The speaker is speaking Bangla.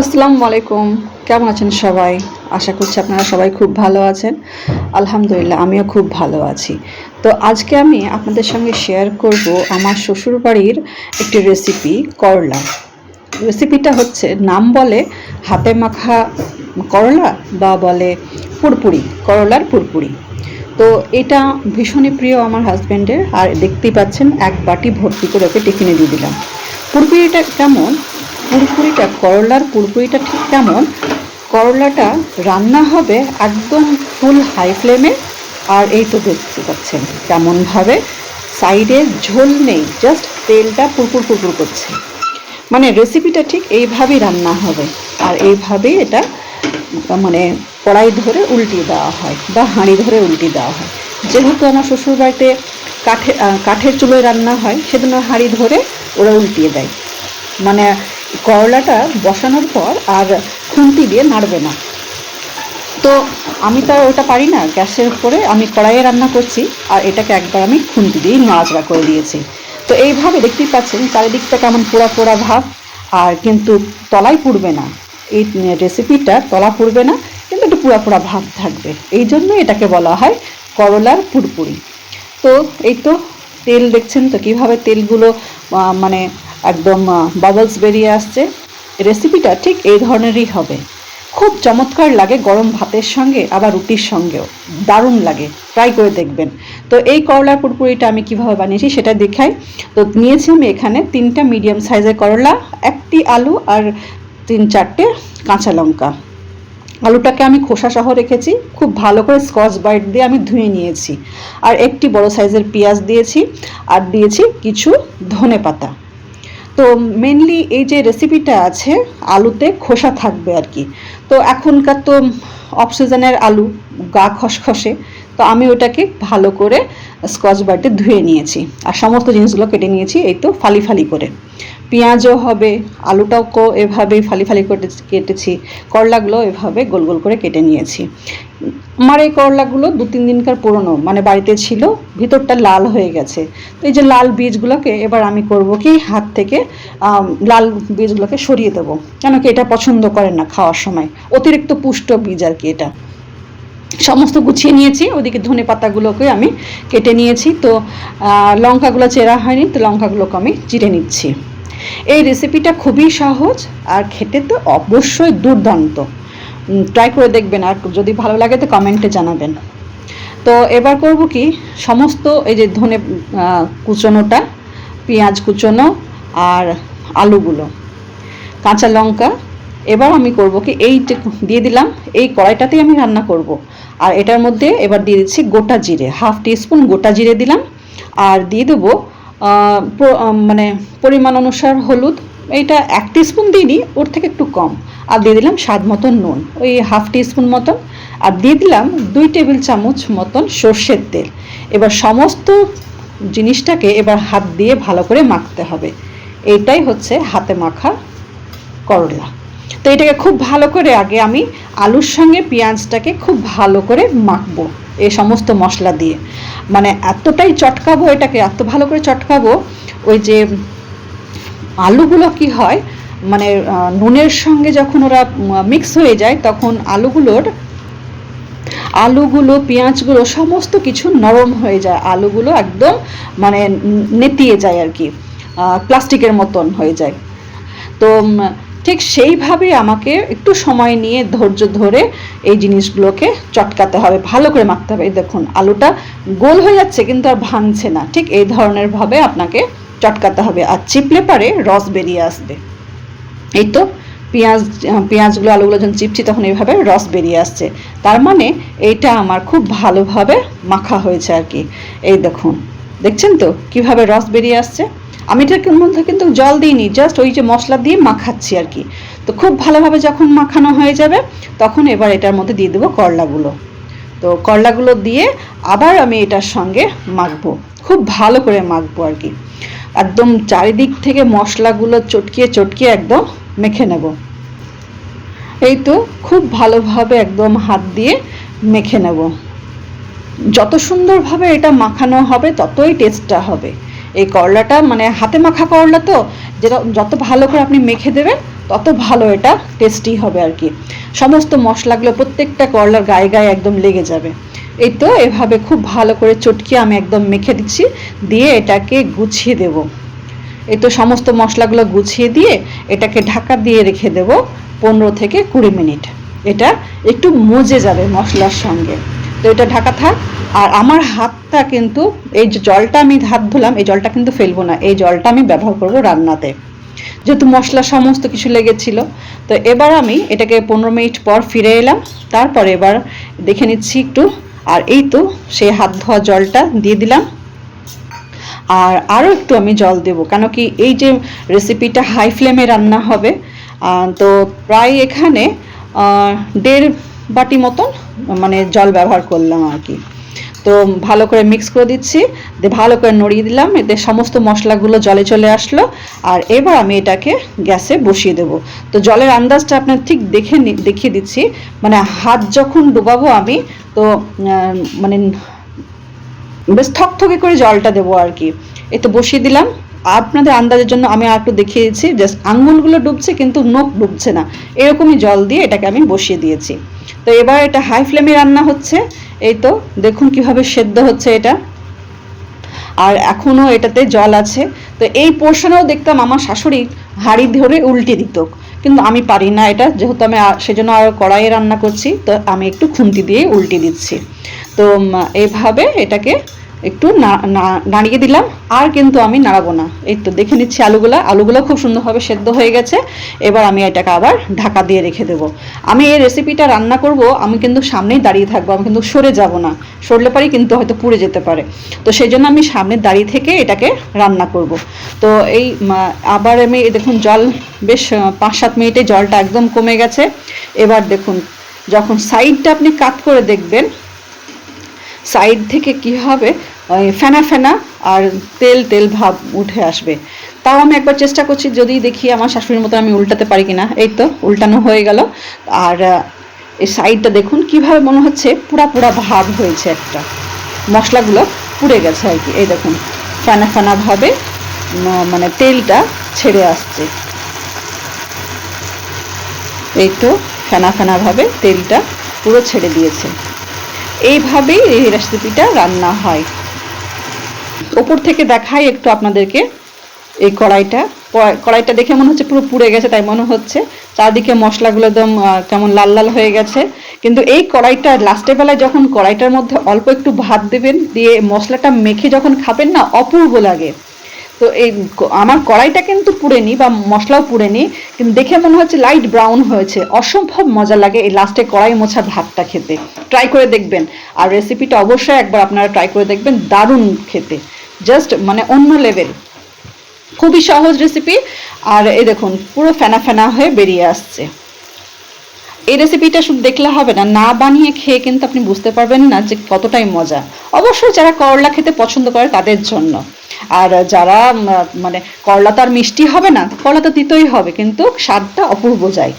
আসসালামু আলাইকুম। কেমন আছেন সবাই? আশা করছি আপনারা সবাই খুব ভালো আছেন। আলহামদুলিল্লাহ, আমিও খুব ভালো আছি। তো আজকে আমি আপনাদের সঙ্গে শেয়ার করব আমার শ্বশুরবাড়ির একটি রেসিপি করলা। রেসিপিটা হচ্ছে, নাম বলে হাতে মাখা করলা বা বলে পুরপুরি, করলার পুরপুরি। তো এটা ভীষণই প্রিয় আমার হাজব্যান্ডের আর দেখতেই পাচ্ছেন, এক বাটি ভর্তি করে ওকে টিফিনে দিয়ে দিলাম। পুরপুরিটা কেমন? পুরপুরিটা করলার পুরপুরিটা ঠিক কেমন? করলাটা রান্না হবে একদম ফুল হাই ফ্লেমে আর এই তো দেখতে পাচ্ছেন কেমনভাবে সাইডে ঝোল নেই জাস্ট তেলটা পুরপুর পুরপুর করছে। মানে রেসিপিটা ঠিক এইভাবেই রান্না হবে। আর এইভাবেই এটা মানে কড়াই ধরে উল্টিয়ে দেওয়া হয় বা হাঁড়ি ধরে উল্টিয়ে দেওয়া হয়। যেহেতু আমার শ্বশুরবাড়িতে কাঠে কাঠের চুলোয় রান্না হয়, সেজন্য হাঁড়ি ধরে ওরা উল্টিয়ে দেয়। মানে করলাটা বসানোর পর আর খুন্তি দিয়ে নাড়বে না। তো আমি তো ওটা পারি না, গ্যাসের উপরে আমি কড়াইয়ে রান্না করছি আর এটাকে একবার আমি খুন্তি দিয়েই নাড়াচাড়া করে দিয়েছি। তো এইভাবে দেখতেই পাচ্ছেন চারিদিকটা কেমন পোড়া পোড়া ভাব আর কিন্তু তলাই পুড়বে না। এই রেসিপিটা তলা পুড়বে না, কিন্তু একটু পোড়া পোড়া ভাব থাকবে। এই জন্য এটাকে বলা হয় করলার পুরপুরি। তো এই তো তেল দেখছেন তো কীভাবে তেলগুলো মানে একদম বাবলস বেরিয়ে আসছে। রেসিপিটা ঠিক এই ধরনেরই হবে। খুব চমৎকার লাগে গরম ভাতের সঙ্গে, আবার রুটির সঙ্গেও। দারুণ লাগে ট্রাই করে দেখবেন। তো এই করলা পুরপুরিটা আমি কীভাবে বানিয়েছি সেটা দেখাই। তো নিয়েছি আমি এখানে তিনটা মিডিয়াম সাইজের করলা, একটি আলু আর তিন চারটে কাঁচা লঙ্কা। আলুটাকে আমি খোসা সহ রেখেছি, খুব ভালো করে স্কচ বাইট দিয়ে আমি ধুয়ে নিয়েছি। আর একটি বড় সাইজের পেঁয়াজ দিয়েছি, আর দিয়েছি কিছু ধনে পাতা তো মেনলি এই যে রেসিপিটা আছে, আলুতে খোসা থাকবে আর কি। তো এখনকার তো অফ সিজনের আলু গা খসখসে, তো আমি ওটাকে ভালো করে স্কচ ব্রাইটে ধুয়ে নিয়েছি। আর সমস্ত জিনিসগুলো কেটে নিয়েছি, এই তো ফালি ফালি করে। পেঁয়াজও হবে, আলুটাও এভাবে ফালি ফালি করে কেটেছি। করলাগুলো এভাবে গোল গোল করে কেটে নিয়েছি। আমার এই করলাগুলো দু তিন দিনকার পুরনো মানে বাড়িতে ছিল, ভিতরটা লাল হয়ে গেছে। তো এই যে লাল বীজগুলোকে এবার আমি করব কি, হাত থেকে লাল বীজগুলোকে সরিয়ে দেবো। কেন কি এটা পছন্দ করেন না খাওয়ার সময়। অতিরিক্ত পুষ্ট বীজ আর কি এটা। সমস্ত গুছিয়ে নিয়েছি, ওদিকে ধনে পাতাগুলোকে আমি কেটে নিয়েছি। তো লঙ্কাগুলো চেরা হয়নি, তো লঙ্কাগুলোকে আমি চিড়ে নিচ্ছি। এই রেসিপিটা খুবই সহজ আর খেতে তো অবশ্যই দুর্দান্ত। ট্রাই করে দেখবেন আর যদি ভালো লাগে তো কমেন্টে জানাবেন। তো এবার করব কি, সমস্ত এই যে ধনে কুচোনোটা, পেঁয়াজ কুচোনো আর আলুগুলো, কাঁচা লঙ্কা। এবার আমি করব কি, এই দিয়ে দিলাম, এই কড়াইটাতেই আমি রান্না করব। আর এটার মধ্যে এবার দিয়ে দিচ্ছি গোটা জিরে হাফ টিস্পুন গোটা জিরে দিলাম। আর দিয়ে দেবো মানে পরিমাণ অনুসার হলুদ এইটা এক টিস্পুন দিইনি, ওর থেকে একটু কম। আর দিয়ে দিলাম স্বাদ মতন নুন, ওই হাফ টিস্পুন মতন। আর দিয়ে দিলাম দুই টেবিল চামচ মতন সর্ষের তেল। এবার সমস্ত জিনিসটাকে এবার হাত দিয়ে ভালো করে মাখতে হবে। এইটাই হচ্ছে হাতে মাখা করলা। তো এটাকে খুব ভালো করে আগে আমি আলুর সঙ্গে পেঁয়াজটাকে খুব ভালো করে মাখবো। এই সমস্ত মশলা দিয়ে। মানে এতটাই চটকাবো এটাকে, এত ভালো করে চটকাবো, ওই যে আলুগুলো কি হয় মানে নুনের সঙ্গে যখন ওরা মিক্স হয়ে যায়, তখন আলুগুলোর, আলুগুলো, পেঁয়াজগুলো, সমস্ত কিছু নরম হয়ে যায়, আলুগুলো একদম মানে নেতিয়ে যায় আর কি প্লাস্টিকের মতন হয়ে যায়। তো ঠিক সেইভাবে আমাকে একটু সময় নিয়ে ধৈর্য ধরে এই জিনিসগুলোকে চটকাতে হবে, ভালো করে মাখতে হবে। দেখুন, আলুটা গোল হয়ে যাচ্ছে কিন্তু আর ভাঙছে না। ঠিক এই ধরনের ভাবে আপনাকে চটকাতে হবে। আর চিপলে পারে রস বেরিয়ে আসবে। এই তো পেঁয়াজ, পেঁয়াজগুলো, আলুগুলো যখন চিপছি তখন এইভাবে রস বেরিয়ে আসছে। তার মানে এইটা আমার খুব ভালোভাবে মাখা হয়েছে আর কি। এই দেখুন, দেখছেন তো কীভাবে রস বেরিয়ে আসছে? আমি এটার মধ্যে কিন্তু জল দিইনি জাস্ট ওই যে মশলা দিয়ে মাখাচ্ছি আর কি। তো খুব ভালোভাবে যখন মাখানো হয়ে যাবে, তখন এবার এটার মধ্যে দিয়ে দেবো করলাগুলো। তো করলাগুলো দিয়ে আবার আমি এটার সঙ্গে মাখবো, খুব ভালো করে মাখবো আর কি। একদম চারিদিক থেকে মশলাগুলো চটকিয়ে চটকিয়ে একদম মেখে নেব। এই তো খুব ভালোভাবে একদম হাত দিয়ে মেখে নেব। যত সুন্দরভাবে এটা মাখানো হবে, ততই টেস্টটা হবে। এই করলাটা মানে হাতে মাখা করলা তো, যেটা যত ভালো করে আপনি মেখে দেবেন, তত ভালো এটা টেস্টি হবে আর কি। সমস্ত মশলাগুলো প্রত্যেকটা করলার গায়ে গায়ে একদম লেগে যাবে। এই তো এভাবে খুব ভালো করে চটকিয়ে আমি একদম মেখে দিচ্ছি, দিয়ে এটাকে গুছিয়ে দেব। এই তো সমস্ত মশলাগুলো গুছিয়ে দিয়ে এটাকে ঢাকা দিয়ে রেখে দেব পনেরো থেকে কুড়ি মিনিট। এটা একটু মজে যাবে মশলার সঙ্গে। তো এটা ঢাকা থাক। আর আমার হাতটা কিন্তু, এই যে জলটা আমি হাত ধুলাম, এই জলটা কিন্তু ফেলব না। এই জলটা আমি ব্যবহার করব রান্নাতে। যেহেতু মশলা সমস্ত কিছু লেগেছিল। তো এবার আমি এটাকে পনেরো মিনিট পর ফিরে এলাম। তারপরে এবার দেখে নিচ্ছি একটু। আর এই তো, সেই হাত ধোয়া জলটা দিয়ে দিলাম। আর আরও একটু আমি জল দেব, কেন কি এই যে রেসিপিটা হাই ফ্লেমে রান্না হবে তো প্রায় এখানে দেড় বাটি মতন মানে জল ব্যবহার করলাম আর কি। তো ভালো করে মিক্স করে দিচ্ছি, দিয়ে ভালো করে নড়িয়ে দিলাম, এতে সমস্ত মশলাগুলো জলে চলে আসলো, আর এবার আমি এটাকে গ্যাসে বসিয়ে দেব। তো জলের আন্দাজটা আপনার ঠিক দেখে দেখিয়ে দিচ্ছি মানে হাত যখন ডুবাবো আমি, তো মানে বেশ থকথকে করে জলটা দেবো আর কি। এই তো বসিয়ে দিলাম আপনাদের আন্দাজের জন্য আমি আর একটু দেখিয়ে দিচ্ছি জাস্ট আঙ্গুলগুলো ডুবছে কিন্তু নখ ডুবছে না। এরকমই জল দিয়ে এটাকে আমি বসিয়ে দিয়েছি। তো এবার এটা হাই ফ্লেমে রান্না হচ্ছে। এই তো, দেখুন কীভাবে সেদ্ধ হচ্ছে এটা। আর এখনও এটাতে জল আছে। তো এই পোর্শনেও দেখতাম আমার শাশুড়ি হাঁড়ি ধরে উল্টে দিত। কিন্তু আমি পারি না এটা, যেহেতু আমি সেজন্য আর কড়াইয়ে রান্না করছি। তো আমি একটু খুন্তি দিয়ে উল্টে দিচ্ছি। তো এভাবে এটাকে একটু নাড়িয়ে দিলাম, আর কিন্তু আমি নাড়াবো না। এই তো দেখে নিচ্ছি আলুগুলা। আলুগুলো খুব সুন্দরভাবে সেদ্ধ হয়ে গেছে। এবার আমি এটাকে আবার ঢাকা দিয়ে রেখে দেবো। আমি এই রেসিপিটা রান্না করব, আমি কিন্তু সামনেই দাঁড়িয়ে থাকব, আমি কিন্তু সরে যাব না। সরলে পারি কিন্তু হয়তো পুড়ে যেতে পারে। তো সেই জন্য আমি সামনে দাঁড়িয়ে থেকে এটাকে রান্না করব। তো এই আবার আমি দেখুন, জল, বেশ পাঁচ সাত মিনিটে জলটা একদম কমে গেছে। এবার দেখুন, যখন সাইডটা আপনি কাট করে দেখবেন সাইড থেকে কি হবে? ফেনা ফেনা আর তেল তেল ভাব উঠে আসবে। তাও আমি একবার চেষ্টা করছি, যদি দেখি আমার শাশুড়ির মতো আমি উল্টাতে পারি কিনা। এই তো উল্টানো হয়ে গেল। আর এই সাইডটা দেখুন, কীভাবে মনে হচ্ছে পুরা পুরা ভাব হয়েছে একটা। মশলাগুলো পুড়ে গেছে আর কি। এই দেখুন, ফেনা ফেনা ভাবে মানে তেলটা ছেড়ে আসছে। এই তো ফেনা ফেনা ভাবে তেলটা পুরো ছেড়ে দিয়েছে। এইভাবেই এই রেসিপিটা রান্না হয়। ওপর থেকে দেখাই একটু আপনাদেরকে এই কড়াইটা। কড়াইটা দেখে মনে হচ্ছে পুরো পুড়ে গেছে, তাই মনে হচ্ছে। চারদিকে মশলাগুলো একদম কেমন লাল লাল হয়ে গেছে। কিন্তু এই কড়াইটা লাস্টের বেলায় যখন কড়াইটার মধ্যে অল্প একটু ভাত দেবেন, দিয়ে মশলাটা মেখে যখন খাবেন না, অপূর্ব লাগে। তো এই আমার কড়াইটা কিন্তু পুড়েনি বা মশলাও পুড়েনি, কিন্তু দেখে মনে হচ্ছে লাইট ব্রাউন হয়েছে। অসম্ভব মজা লাগে এই লাস্টে কড়াই মোছা ভাতটা খেতে। ট্রাই করে দেখবেন। আর রেসিপিটা অবশ্যই একবার আপনারা ট্রাই করে দেখবেন, দারুণ খেতে। জাস্ট মানে অন্য লেভেল খুবই সহজ রেসিপি আর এই দেখুন, পুরো ফেনা ফেনা হয়ে বেরিয়ে আসছে। এই রেসিপিটা শুধু দেখলে হবে না না বানিয়ে খেয়ে কিন্তু আপনি বুঝতে পারবেন না যে কতটাই মজা। অবশ্যই যারা করলা খেতে পছন্দ করে তাদের জন্য। আর যারা মানে করলা তো আর মিষ্টি হবে না, করলা তো দিতেই হবে, কিন্তু স্বাদটা অপূর্ব যায়।